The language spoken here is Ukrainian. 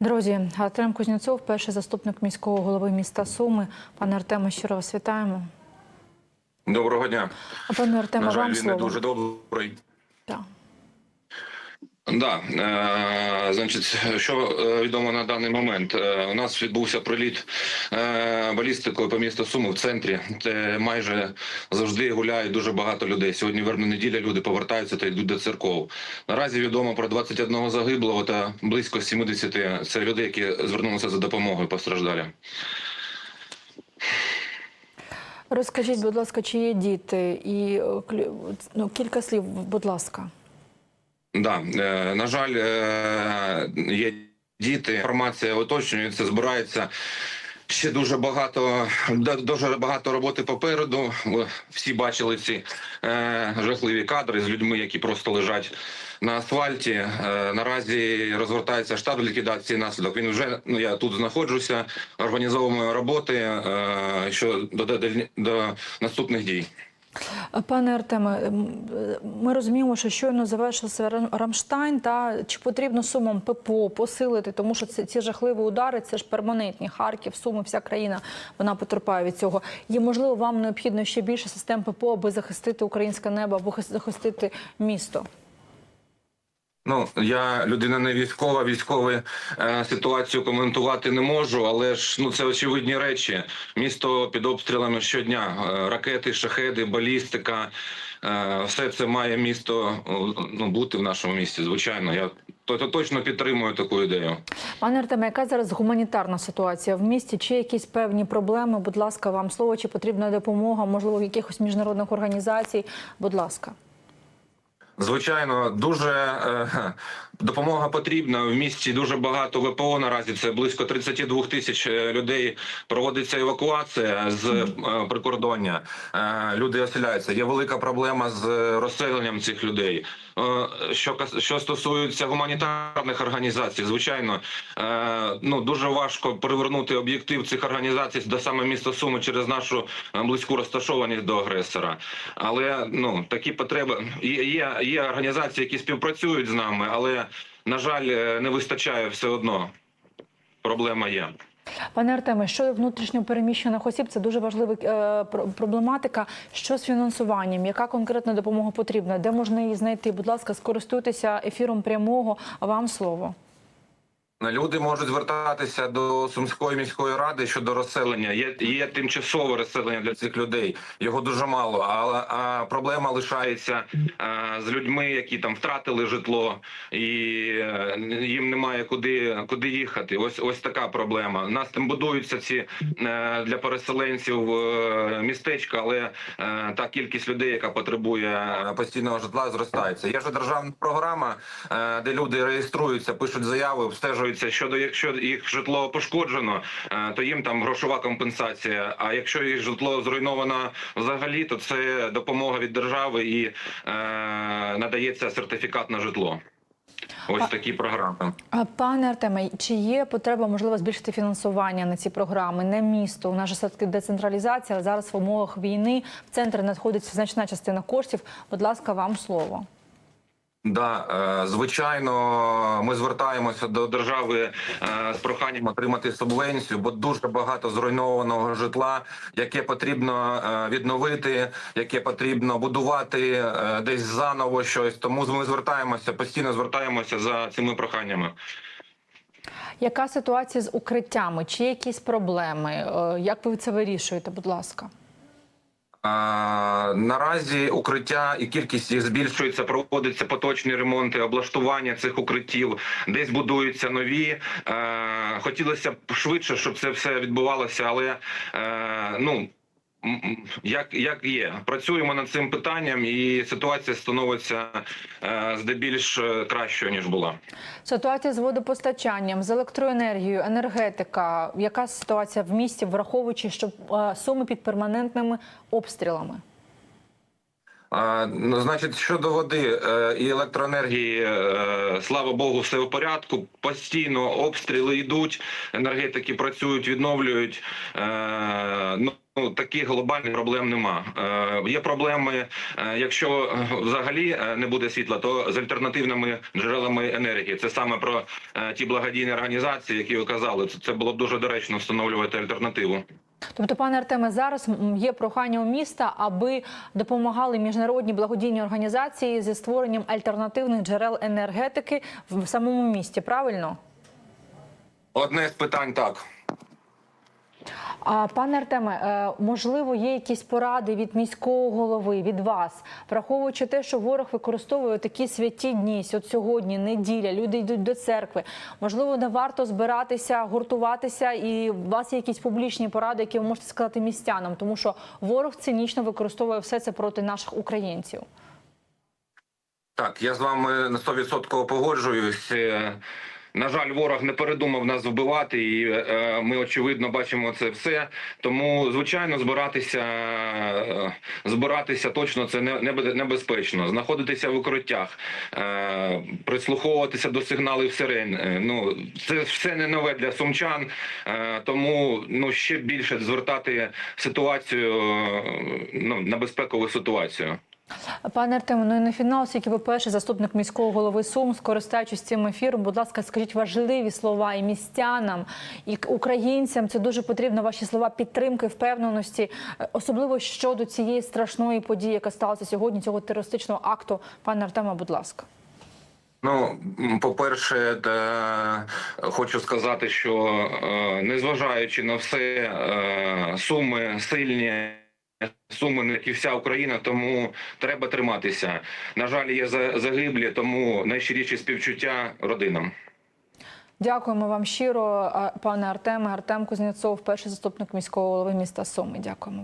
Друзі, Артем Кузнєцов, перший заступник міського голови міста Суми. Пане Артеме, щиро вас вітаємо. Доброго дня. А пане Артеме, На жаль, вам він не дуже добрий. Так. Да, е, значить, що е, відомо на даний момент, Е, у нас відбувся приліт е, балістикою по місту Суми в центрі, де майже завжди гуляють дуже багато людей. Сьогодні вербна неділя, люди повертаються та йдуть до церков. Наразі відомо про 21 загиблого та близько 70 це люди, які звернулися за допомогою постраждалям. Розкажіть, будь ласка, чи є діти? І е, ну, кілька слів, будь ласка. Да, е, на жаль, е, є діти. Інформація уточнюється, збирається. Ще дуже багато дуже багато роботи попереду. Всі бачили ці е, жахливі кадри з людьми, які просто лежать на асфальті. Наразі розгортається штаб ліквідації наслідок. Він вже ну я тут знаходжуся, організовуємо роботи що до, до, до наступних дій. Пане Артеме, е, ми розуміємо, що щойно завершився Рамштайн. Та чи потрібно сумам ППО посилити, тому що це ці жахливі удари, це ж перманентні. Харків, Суми, вся країна вона потерпає від цього. Є можливо, вам необхідно ще більше систем ППО, аби захистити українське небо, або хис- захистити місто. Ну я людина не військова, військову е, ситуацію коментувати не можу, але ж ну це очевидні речі. Місто під обстрілами щодня. Е, ракети, шахеди, балістика. Е, все це має місто ну, бути в нашому місті. Звичайно, я то, то точно підтримую таку ідею. Пане Артеме, яка зараз гуманітарна ситуація в місті? Чи якісь певні проблеми? Будь ласка, вам слово, чи потрібна допомога, можливо, якихось міжнародних організацій? Будь ласка. Звичайно, дуже е, допомога потрібна. В місті дуже багато ВПО наразі. Це близько 32 тисяч е, людей. Проводиться евакуація з е, прикордоння. Е, люди оселяються. Є велика проблема з розселенням цих людей. Що що стосується гуманітарних організацій, звичайно, ну дуже важко привернути об'єктив цих організацій до саме міста Суми через нашу близьку розташованість до агресора. Але ну такі потреби є, є організації, які співпрацюють з нами, але на жаль, е, не вистачає все одно. Проблема є. Пане Артеме, що внутрішньо переміщених осіб це дуже важлива е, про- проблематика. Що з фінансуванням? Яка конкретна допомога потрібна? Де можна її знайти? Будь ласка, скористуйтеся ефіром прямого. Вам слово. Люди можуть звертатися до Сумської міської ради щодо розселення. Є, є тимчасове розселення для цих людей. Його дуже мало. Але а проблема лишається а, з людьми, які там втратили житло, і е, їм немає куди куди їхати. Ось ось така проблема. У нас там будуються ці е, для переселенців е, містечка, але е, та кількість людей, яка потребує е, постійного житла, зростається. Є ж державна програма, е, де люди реєструються, пишуть заяви, обстежуються щодо якщо їх житло пошкоджено, е, то їм там грошова компенсація. А якщо їх житло зруйновано взагалі, то це допомога від держави і е, надається сертифікат на житло. Ось такі програми. А, Пане Артеме, чи є потреба можливо збільшити фінансування на ці програми? Не місто. У нас же все-таки децентралізація. але Зараз в умовах війни в центр надходить значна частина коштів. Будь ласка, вам слово. Да, е, звичайно, ми звертаємося до держави е, з проханням отримати субвенцію, бо дуже багато зруйнованого житла, яке потрібно е, відновити, яке потрібно будувати десь заново щось. Тому ми звертаємося постійно звертаємося за цими проханнями. Яка ситуація з укриттями? Чи є якісь проблеми? Як ви це вирішуєте? Будь ласка. Наразі укриття і кількість їх збільшується. Проводиться поточні ремонти, облаштування цих укриттів, десь будуються нові. Е, хотілося б швидше, щоб це все відбувалося, але е, ну. Як як є, працюємо над цим питанням, і ситуація становиться е, здебільш е, кращою ніж була. Ситуація з водопостачанням, з електроенергією, енергетика. Яка ситуація в місті, враховуючи, що е, суми під перманентними обстрілами? Ну, значить, щодо води і електроенергії, слава Богу, все в порядку. Постійно обстріли йдуть, енергетики працюють, відновлюють. Ну, таких глобальних проблем нема. Е, є проблеми, е, якщо е, взагалі е, не буде світла, то з альтернативними джерелами енергії. Це саме про е, ті благодійні організації, які ви казали. Це, це було б дуже доречно встановлювати альтернативу. Тобто, пане Артеме, зараз є прохання у міста, аби допомагали міжнародні благодійні організації зі створенням альтернативних джерел енергетики в самому місті. Правильно? Одне з питань так. А пане Артеме, е, можливо, є якісь поради від міського голови, від вас, враховуючи те, що ворог використовує такі святі дні, от сьогодні, неділя, люди йдуть до церкви. Можливо, не варто збиратися, гуртуватися, і у вас є якісь публічні поради, які ви можете сказати містянам, тому що ворог цинічно використовує все це проти наших українців. Так, я з вами на 100% погоджуюсь. Е, На жаль, ворог не передумав нас вбивати, і е, ми очевидно бачимо це все. Тому, звичайно, збиратися, е, збиратися точно це не, небе- небезпечно. Знаходитися в укриттях, е, прислуховуватися до сигналів сирен. Е, Ну це все не нове для сумчан. Е, тому ну ще більше звертати ситуацію е, ну, на безпекову ситуацію. Пане Артеме, ну і на фінал, оскільки ви перший заступник міського голови Сум, скористаючись цим ефіром, будь ласка, скажіть важливі слова і містянам, і українцям. Це дуже потрібно. Ваші слова підтримки, впевненості, е, особливо щодо цієї страшної події, яка сталася сьогодні, цього терористичного акту. Пане Артеме, будь ласка. Ну, по-перше, та, хочу сказати, що е, незважаючи на все, е, суми сильні. Суми, і вся Україна, тому треба триматися. На жаль, є за- загиблі, тому найщиріші співчуття родинам. Дякуємо вам щиро, пане Артеме. Артем Кузнєцов, перший заступник міського голови міста Суми. Дякуємо.